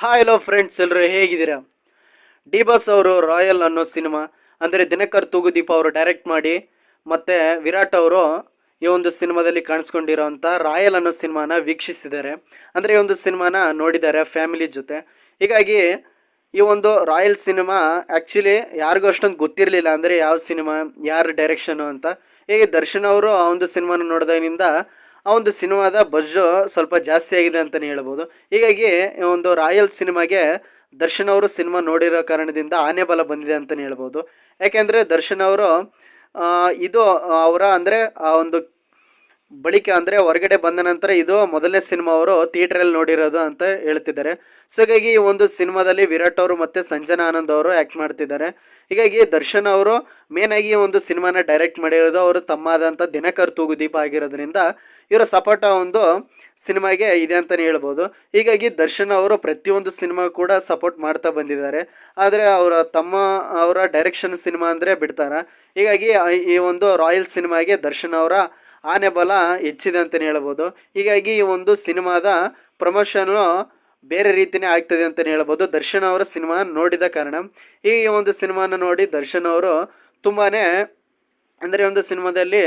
Hi hello friends ಎಲ್ಲರೂ ಹೇಗಿದ್ದೀರಾ? D boss ಅವರು ರಾಯಲ್ ಅನ್ನೋ ಸಿನಿಮಾ ಅಂದರೆ ದಿನಕರ್ ತೂಗುದೀಪ ಅವರು ಡೈರೆಕ್ಟ್ ಮಾಡಿ, ಮತ್ತು ವಿರಾಟ್ ಅವರು ಈ ಒಂದು ಸಿನಿಮಾದಲ್ಲಿ ಕಾಣಿಸ್ಕೊಂಡಿರೋಂಥ ರಾಯಲ್ ಅನ್ನೋ ಸಿನಿಮಾನ ವೀಕ್ಷಿಸಿದ್ದಾರೆ. ಅಂದರೆ ಈ ಒಂದು ಸಿನಿಮಾನ ನೋಡಿದ್ದಾರೆ ಫ್ಯಾಮಿಲಿ ಜೊತೆ. ಹೀಗಾಗಿ ಈ ಒಂದು ರಾಯಲ್ ಸಿನಿಮಾ ಆ್ಯಕ್ಚುಲಿ ಯಾರಿಗೂ ಅಷ್ಟೊಂದು ಗೊತ್ತಿರಲಿಲ್ಲ ಅಂದರೆ ಯಾವ ಸಿನಿಮಾ ಯಾರ ಡೈರೆಕ್ಷನು ಅಂತ. ಹೀಗೆ ದರ್ಶನ್ ಅವರು ಆ ಒಂದು ಸಿನಿಮಾನ ನೋಡಿದಾಗಿನಿಂದ ಆ ಒಂದು ಸಿನಿಮಾದ ಬಜ್ಜು ಸ್ವಲ್ಪ ಜಾಸ್ತಿ ಆಗಿದೆ ಅಂತಲೇ ಹೇಳ್ಬೋದು. ಹೀಗಾಗಿ ಒಂದು ರಾಯಲ್ ಸಿನಿಮಾಗೆ ದರ್ಶನ್ ಅವರು ಸಿನಿಮಾ ನೋಡಿರೋ ಕಾರಣದಿಂದ ಆನೆ ಬಲ ಬಂದಿದೆ ಅಂತಲೇ ಹೇಳ್ಬೋದು. ಯಾಕೆಂದರೆ ದರ್ಶನ್ ಅವರು ಇದು ಅವರ ಅಂದರೆ ಆ ಒಂದು ಬಳಿಕ ಅಂದರೆ ಹೊರಗಡೆ ಬಂದ ನಂತರ ಇದು ಮೊದಲನೇ ಸಿನಿಮಾ ಅವರು ಥಿಯೇಟ್ರಲ್ಲಿ ನೋಡಿರೋದು ಅಂತ ಹೇಳ್ತಿದ್ದಾರೆ. ಸೊ ಹೀಗಾಗಿ ಈ ಒಂದು ಸಿನಿಮಾದಲ್ಲಿ ವಿರಾಟ್ ಅವರು ಮತ್ತು ಸಂಜನಾ ಆನಂದ್ ಅವರು ಆ್ಯಕ್ಟ್ ಮಾಡ್ತಿದ್ದಾರೆ. ಹೀಗಾಗಿ ದರ್ಶನ್ ಅವರು ಮೇನ್ ಆಗಿ ಈ ಒಂದು ಸಿನಿಮಾನ ಡೈರೆಕ್ಟ್ ಮಾಡಿರೋದು ಅವರು ತಮ್ಮಾದಂಥ ದಿನಕರ್ ತೂಗುದೀಪ ಆಗಿರೋದ್ರಿಂದ ಇವರ ಸಪೋರ್ಟ ಒಂದು ಸಿನಿಮಾಗೆ ಇದೆ ಅಂತಲೇ ಹೇಳ್ಬೋದು. ಹೀಗಾಗಿ ದರ್ಶನ್ ಅವರು ಪ್ರತಿಯೊಂದು ಸಿನಿಮಾ ಕೂಡ ಸಪೋರ್ಟ್ ಮಾಡ್ತಾ ಬಂದಿದ್ದಾರೆ. ಆದರೆ ಅವರ ತಮ್ಮ, ಅವರ ಡೈರೆಕ್ಷನ್ ಸಿನಿಮಾ ಅಂದರೆ ಬಿಡ್ತಾರೆ. ಹೀಗಾಗಿ ಈ ಒಂದು ರಾಯಲ್ ಸಿನಿಮಾಗೆ ದರ್ಶನ್ ಅವರ ಆನೆ ಬಲ ಹೆಚ್ಚಿದೆ ಅಂತಲೇ ಹೇಳ್ಬೋದು. ಹೀಗಾಗಿ ಈ ಒಂದು ಸಿನಿಮಾದ ಪ್ರಮೋಷನ್ನು ಬೇರೆ ರೀತಿಯೇ ಆಗ್ತದೆ ಅಂತಲೇ ಹೇಳ್ಬೋದು. ದರ್ಶನ್ ಅವರ ಸಿನಿಮಾ ನೋಡಿದ ಕಾರಣ. ಈ ಒಂದು ಸಿನಿಮಾನ ನೋಡಿ ದರ್ಶನ್ ಅವರು ತುಂಬಾ ಅಂದರೆ ಒಂದು ಸಿನಿಮಾದಲ್ಲಿ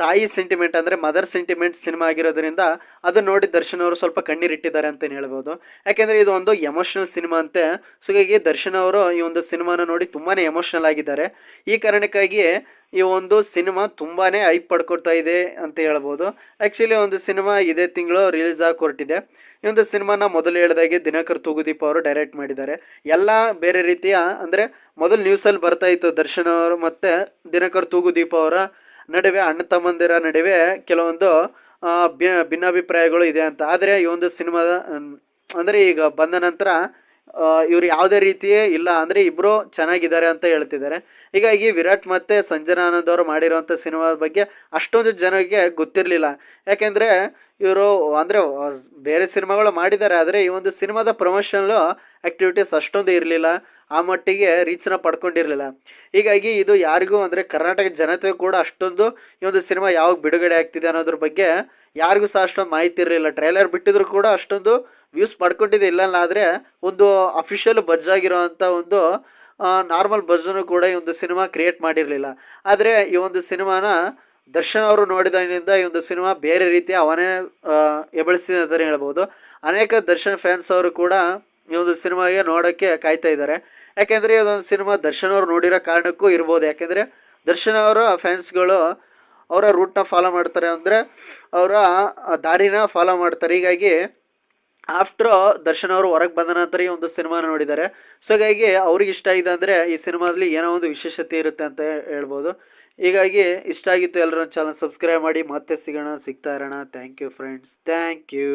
ತಾಯಿ ಸೆಂಟಿಮೆಂಟ್ ಅಂದರೆ ಮದರ್ ಸೆಂಟಿಮೆಂಟ್ ಸಿನಿಮಾ ಆಗಿರೋದ್ರಿಂದ ಅದು ನೋಡಿ ದರ್ಶನ್ ಅವರು ಸ್ವಲ್ಪ ಕಣ್ಣೀರಿಟ್ಟಿದ್ದಾರೆ ಅಂತಲೇ ಹೇಳ್ಬೋದು. ಯಾಕೆಂದರೆ ಇದು ಒಂದು ಎಮೋಷ್ನಲ್ ಸಿನಿಮಾ ಅಂತೆ. ಸೊ ಹೀಗಾಗಿ ದರ್ಶನ್ ಅವರು ಈ ಒಂದು ಸಿನಿಮಾನ ನೋಡಿ ತುಂಬಾ ಎಮೋಷ್ನಲ್ ಆಗಿದ್ದಾರೆ. ಈ ಕಾರಣಕ್ಕಾಗಿ ಈ ಒಂದು ಸಿನಿಮಾ ತುಂಬಾ ಐಪ್ ಪಡ್ಕೊಳ್ತಾ ಇದೆ ಅಂತ ಹೇಳ್ಬೋದು. ಆ್ಯಕ್ಚುಲಿ ಒಂದು ಸಿನಿಮಾ ಇದೇ ತಿಂಗಳು ರಿಲೀಸ್ ಆಗಿ ಹೊರಟಿದೆ ಈ ಒಂದು ಸಿನಿಮಾನ ಮೊದಲು ಹೇಳಿದಾಗೆ ದಿನಕರ್ ತೂಗುದೀಪ್ ಅವರು ಡೈರೆಕ್ಟ್ ಮಾಡಿದ್ದಾರೆ. ಎಲ್ಲ ಬೇರೆ ರೀತಿಯ ಅಂದರೆ ಮೊದಲು ನ್ಯೂಸಲ್ಲಿ ಬರ್ತಾ ಇತ್ತು ದರ್ಶನ್ ಅವರು ಮತ್ತು ದಿನಕರ್ ತೂಗುದೀಪ್ ಅವರ ನಡುವೆ ಅಣ್ಣ ತಮ್ಮಂದಿರ ನಡುವೆ ಕೆಲವೊಂದು ಭಿನ್ನಾಭಿಪ್ರಾಯಗಳು ಇದೆ ಅಂತ. ಆದರೆ ಈ ಒಂದು ಸಿನಿಮಾದ, ಅಂದರೆ ಈಗ ಬಂದ ನಂತರ ಇವ್ರು ಯಾವುದೇ ರೀತಿಯೇ ಇಲ್ಲ ಅಂದರೆ ಇಬ್ಬರು ಚೆನ್ನಾಗಿದ್ದಾರೆ ಅಂತ ಹೇಳ್ತಿದ್ದಾರೆ. ಹೀಗಾಗಿ ವಿರಾಟ್ ಮತ್ತು ಸಂಜನಾ ಆನಂದ್ ಅವರು ಮಾಡಿರೋಂಥ ಸಿನಿಮಾದ ಬಗ್ಗೆ ಅಷ್ಟೊಂದು ಜನಕ್ಕೆ ಗೊತ್ತಿರಲಿಲ್ಲ. ಯಾಕೆಂದರೆ ಇವರು ಅಂದರೆ ಬೇರೆ ಸಿನಿಮಾಗಳು ಮಾಡಿದ್ದಾರೆ, ಆದರೆ ಈ ಒಂದು ಸಿನಿಮಾದ ಪ್ರಮೋಷನಲ್ಲು ಆ್ಯಕ್ಟಿವಿಟೀಸ್ ಅಷ್ಟೊಂದು ಇರಲಿಲ್ಲ. ಆ ಮಟ್ಟಿಗೆ ರೀಚ್ನ ಪಡ್ಕೊಂಡಿರಲಿಲ್ಲ. ಹೀಗಾಗಿ ಇದು ಯಾರಿಗೂ ಅಂದರೆ ಕರ್ನಾಟಕ ಜನತೆ ಕೂಡ ಅಷ್ಟೊಂದು ಈ ಒಂದು ಸಿನಿಮಾ ಯಾವಾಗ ಬಿಡುಗಡೆ ಆಗ್ತಿದೆ ಅನ್ನೋದ್ರ ಬಗ್ಗೆ ಯಾರಿಗೂ ಸಹ ಅಷ್ಟೊಂದು ಮಾಹಿತಿ ಇರಲಿಲ್ಲ. ಟ್ರೈಲರ್ ಬಿಟ್ಟಿದ್ರು ಕೂಡ ಅಷ್ಟೊಂದು ವ್ಯೂಸ್ ಪಡ್ಕೊಂಡಿದ್ದೆ. ಇಲ್ಲ ಆದರೆ ಒಂದು ಅಫಿಷಿಯಲ್ ಬಜ್ ಆಗಿರೋವಂಥ ಒಂದು ನಾರ್ಮಲ್ ಬಜ್ಜನ್ನು ಕೂಡ ಈ ಒಂದು ಸಿನಿಮಾ ಕ್ರಿಯೇಟ್ ಮಾಡಿರಲಿಲ್ಲ. ಆದರೆ ಈ ಒಂದು ಸಿನಿಮಾನ ದರ್ಶನ್ ಅವರು ನೋಡಿದಾಗಿನಿಂದ ಈ ಒಂದು ಸಿನಿಮಾ ಬೇರೆ ರೀತಿ ಅವನೇ ಎಬಳಿಸಿದೆ ಅಂತಲೇ ಹೇಳ್ಬೋದು. ಅನೇಕ ದರ್ಶನ್ ಫ್ಯಾನ್ಸ್ ಅವರು ಕೂಡ ಈ ಒಂದು ಸಿನಿಮಾಗೆ ನೋಡೋಕ್ಕೆ ಕಾಯ್ತಾ ಇದ್ದಾರೆ. ಯಾಕೆಂದರೆ ಇದೊಂದು ಸಿನಿಮಾ ದರ್ಶನ್ ಅವರು ನೋಡಿರೋ ಕಾರಣಕ್ಕೂ ಇರ್ಬೋದು. ಯಾಕೆಂದರೆ ದರ್ಶನ್ ಅವರ ಫ್ಯಾನ್ಸ್ಗಳು ಅವರ ರೂಟ್ನ ಫಾಲೋ ಮಾಡ್ತಾರೆ ಅಂದರೆ ಅವರ ದಾರಿನ ಫಾಲೋ ಮಾಡ್ತಾರೆ. ಹೀಗಾಗಿ ಆಫ್ಟರ್ ದರ್ಶನ್ ಅವರು ಹೊರಗೆ ಬಂದ ನಂತರ ಈ ಒಂದು ಸಿನಿಮಾನ ನೋಡಿದ್ದಾರೆ. ಸೊ ಹೀಗಾಗಿ ಅವ್ರಿಗೆ ಇಷ್ಟ ಆಗಿದೆ ಅಂದರೆ ಈ ಸಿನಿಮಾದಲ್ಲಿ ಏನೋ ಒಂದು ವಿಶೇಷತೆ ಇರುತ್ತೆ ಅಂತ ಹೇಳ್ಬೋದು. ಹೀಗಾಗಿ ಇಷ್ಟ ಆಗಿತ್ತು ಎಲ್ಲರೂ ಚಾನಲ್ ಸಬ್ಸ್ಕ್ರೈಬ್ ಮಾಡಿ ಮತ್ತೆ ಸಿಗೋಣ. ಸಿಗ್ತಾ ಇರೋಣ. Thank you friends thank you